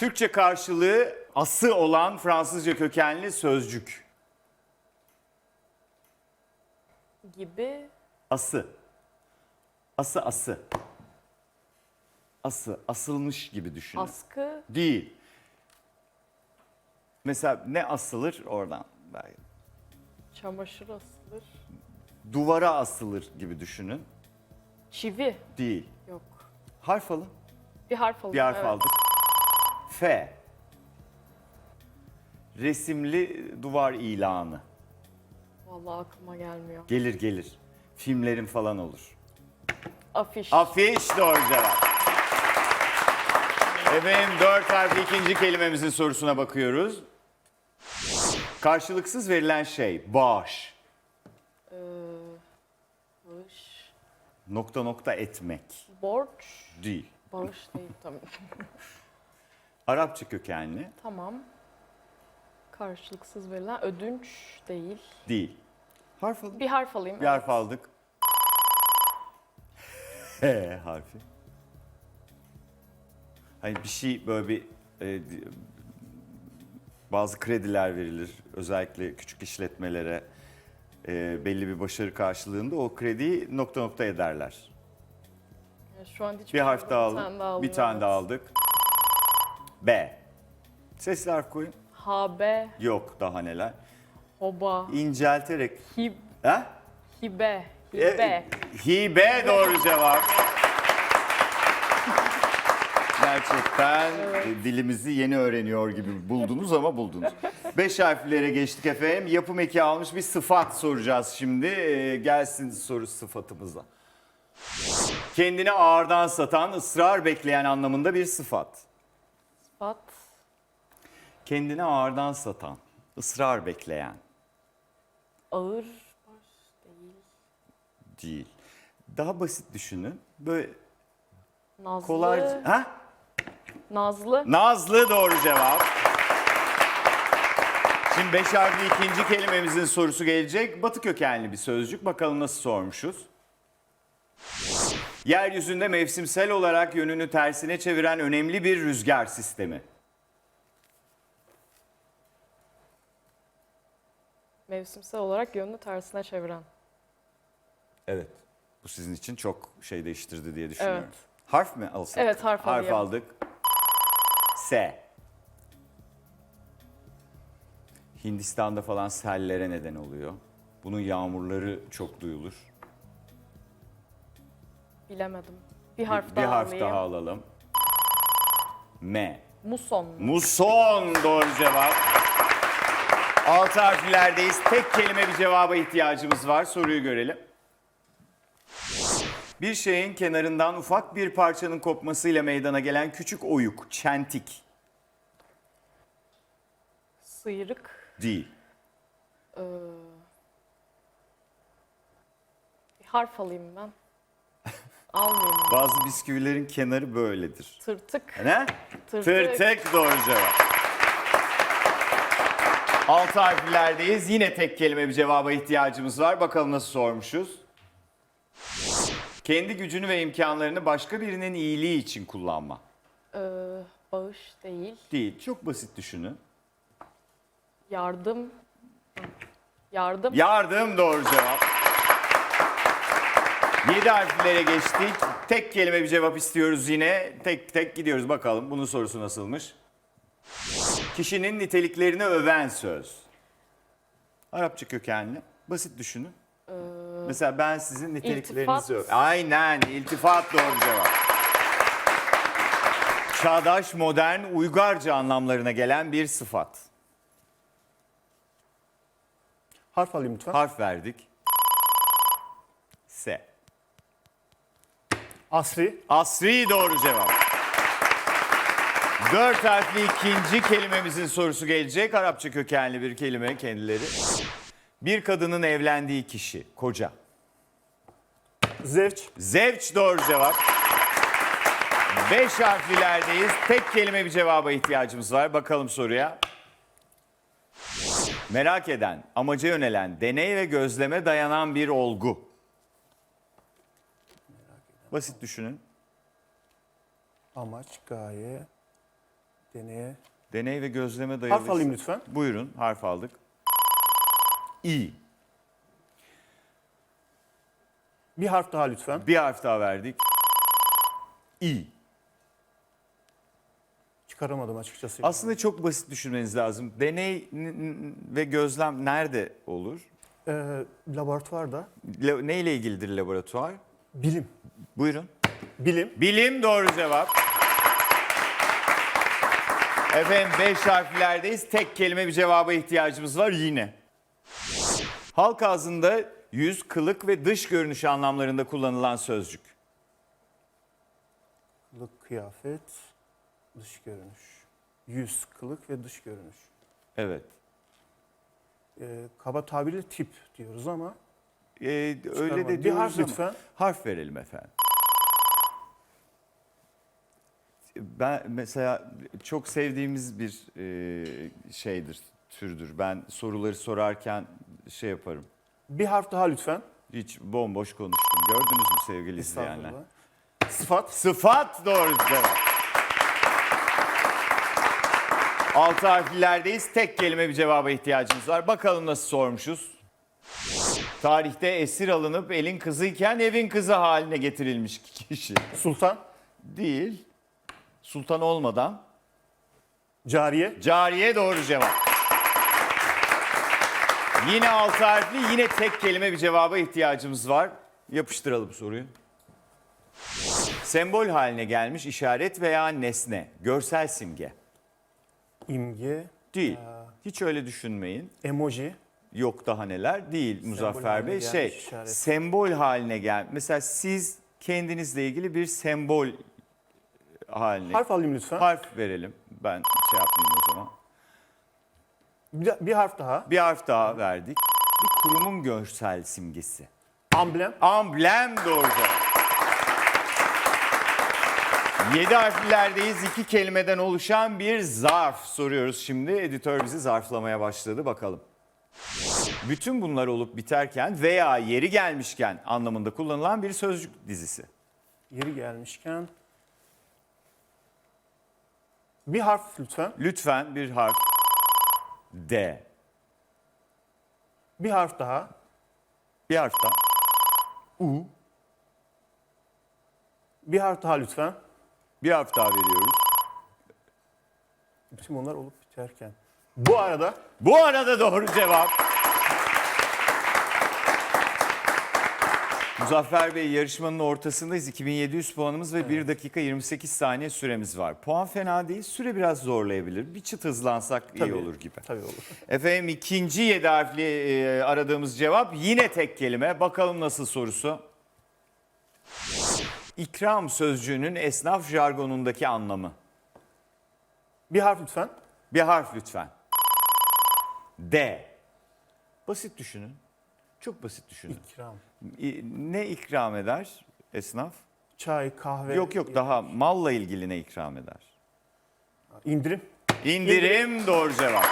Türkçe karşılığı ası olan Fransızca kökenli sözcük. Gibi. Ası. Ası ası. Ası, asılmış gibi düşünün. Askı. Değil. Mesela ne asılır oradan? belki. Çamaşır asılır. Duvara asılır gibi düşünün. Çivi. Değil. Yok. Harf alın. Bir harf alayım. Bir harf evet. aldık. F. Resimli duvar ilanı. Vallahi aklıma gelmiyor. Gelir gelir. Filmlerin falan olur. Afiş. Afiş doğru cevap. Efendim dört harfli ikinci kelimemizin sorusuna bakıyoruz. Karşılıksız verilen şey bağış. Ee, bağış. Nokta nokta etmek Borç. değil. Bağış değil tamam. Arapça kökenli tamam. Karşılıksız verilen ödünç değil. değil. Harf alın. Bir harf alayım. Bir harf aldık. H harfi. Hani bir şey böyle bir e, bazı krediler verilir. Özellikle küçük işletmelere e, belli bir başarı karşılığında o krediyi nokta nokta ederler. Şu an hiç Bir harf bilmiyorum. daha alayım, Bir tane daha aldık. B. Sesli harf koyun. Habe, Yok daha neler. hoba, İncelterek. hib, Ha? hibe, hibe. E, hibe doğru cevap. Gerçekten e, dilimizi yeni öğreniyor gibi buldunuz ama buldunuz. Beş harflere geçtik efendim. Yapım eki almış bir sıfat soracağız şimdi. E, gelsin soru sıfatımıza. Kendini ağırdan satan, ısrar bekleyen anlamında bir sıfat. Bat, Kendini ağırdan satan, ısrar bekleyen ağır, değil. değil. Daha basit düşünün. Böyle Nazlı, kolay... Ha? Nazlı, Nazlı doğru cevap. Şimdi beş harfli ikinci kelimemizin sorusu gelecek. Batı kökenli bir sözcük. Bakalım nasıl sormuşuz. Yeryüzünde mevsimsel olarak yönünü tersine çeviren önemli bir rüzgar sistemi. mevsimsel olarak yönünü tersine çeviren. Evet. Bu sizin için çok şey değiştirdi diye düşünüyorum. Evet. Harf mi alsak? Evet, harf Harf alayım. aldık. S. Hindistan'da falan sellere neden oluyor. Bunun yağmurları çok duyulur. Bilemedim. Bir harf bir daha harf alayım. daha alalım. M. Muson. Muson doğru cevap. Altı harflerdeyiz. Tek kelime bir cevaba ihtiyacımız var. Soruyu görelim. Bir şeyin kenarından ufak bir parçanın kopmasıyla meydana gelen küçük oyuk, çentik Sıyrık. değil. Ee, bir harf alayım ben. Mı? Bazı bisküvilerin kenarı böyledir. Tırtık. Ne? Tırtık. Tırtık doğru cevap. Altı harflerdeyiz. Yine tek kelime bir cevaba ihtiyacımız var. Bakalım nasıl sormuşuz. Kendi gücünü ve imkanlarını başka birinin iyiliği için kullanma. Ee, bağış değil. Değil. Çok basit düşünün. Yardım. Yardım. Yardım doğru cevap. Yedi harflere geçtik. Tek kelime bir cevap istiyoruz yine. Tek tek gidiyoruz bakalım bunun sorusu nasılmış. Kişinin niteliklerini öven söz. Arapça kökenli. Basit düşünün. Mesela ben sizin niteliklerinizi öv. Aynen iltifat doğru cevap. Çağdaş, modern, uygarca anlamlarına gelen bir sıfat. Harf alayım lütfen. Harf verdik. S. Asri. Asri doğru cevap. Dört harfli ikinci kelimemizin sorusu gelecek. Arapça kökenli bir kelime kendileri. Bir kadının evlendiği kişi, koca. Zevç. Zevç doğru cevap. Beş harflilerdeyiz. Tek kelime bir cevaba ihtiyacımız var. Bakalım soruya. Merak eden, amaca yönelen, deney ve gözleme dayanan bir olgu. Basit düşünün. Amaç, gaye. Deneye. Deney ve gözleme dayalı. Harf alayım lütfen. Buyurun harf aldık. İ. Bir harf daha lütfen. Bir harf daha verdik. İ. Çıkaramadım açıkçası. Aslında çok basit düşünmeniz lazım. Deney ve gözlem nerede olur? Ee, laboratuvarda La- neyle ilgilidir laboratuvar? Bilim. Buyurun. Bilim. Bilim doğru cevap. Efendim beş harflerdeyiz. Tek kelime bir cevaba ihtiyacımız var yine. Halk ağzında yüz, kılık ve dış görünüş anlamlarında kullanılan sözcük. Kılık, kıyafet, dış görünüş. Yüz, kılık ve dış görünüş. Evet. Ee, kaba tabirle tip diyoruz ama Ee, öyle de Bir harf lütfen. Harf verelim efendim. Ben mesela çok sevdiğimiz bir e, şeydir, türdür. Ben soruları sorarken şey yaparım. Bir harf daha lütfen. Hiç bomboş konuştum. Gördünüz mü sevgili izleyenler? Sıfat. Sıfat doğru cevap. Altı harflerdeyiz. Tek kelime bir cevaba ihtiyacımız var. Bakalım nasıl sormuşuz. Tarihte esir alınıp elin kızıyken evin kızı haline getirilmiş kişi. Sultan. Değil. Sultan olmadan. Cariye. Cariye doğru cevap. Yine altı harfli, yine tek kelime bir cevaba ihtiyacımız var. Yapıştıralım soruyu. Sembol haline gelmiş işaret veya nesne, görsel simge. imge. Değil. Hiç öyle düşünmeyin. Emoji. Yok daha neler değil Muzaffer haline Bey. Şey, işaret. sembol haline gel. Mesela siz kendinizle ilgili bir sembol haline. Harf alayım lütfen. Harf verelim. Ben şey yapmayayım o zaman. Bir, bir harf daha. Bir harf daha verdik. Bir kurumun görsel simgesi. Amblem. Amblem doğru. Yedi harflerdeyiz. iki kelimeden oluşan bir zarf soruyoruz şimdi. Editör bizi zarflamaya başladı. Bakalım. Bütün bunlar olup biterken veya yeri gelmişken anlamında kullanılan bir sözcük dizisi. Yeri gelmişken. Bir harf lütfen. Lütfen bir harf. D. Bir harf daha. Bir harf daha. U. Bir harf daha lütfen. Bir harf daha veriyoruz. Bütün bunlar olup biterken. Bu arada Bu arada doğru cevap. Muzaffer Bey yarışmanın ortasındayız. 2700 puanımız ve 1 dakika 28 saniye süremiz var. Puan fena değil. Süre biraz zorlayabilir. Bir çıt hızlansak iyi Tabii. olur gibi. tabii olur. Efendim ikinci 7 harfli e, aradığımız cevap yine tek kelime. Bakalım nasıl sorusu. İkram sözcüğünün esnaf jargonundaki anlamı. Bir harf lütfen. Bir harf lütfen. D. Basit düşünün. Çok basit düşünün. İkram. Ne ikram eder esnaf? Çay, kahve. Yok yok daha malla ilgili ne ikram eder? İndirim. İndirim doğru cevap.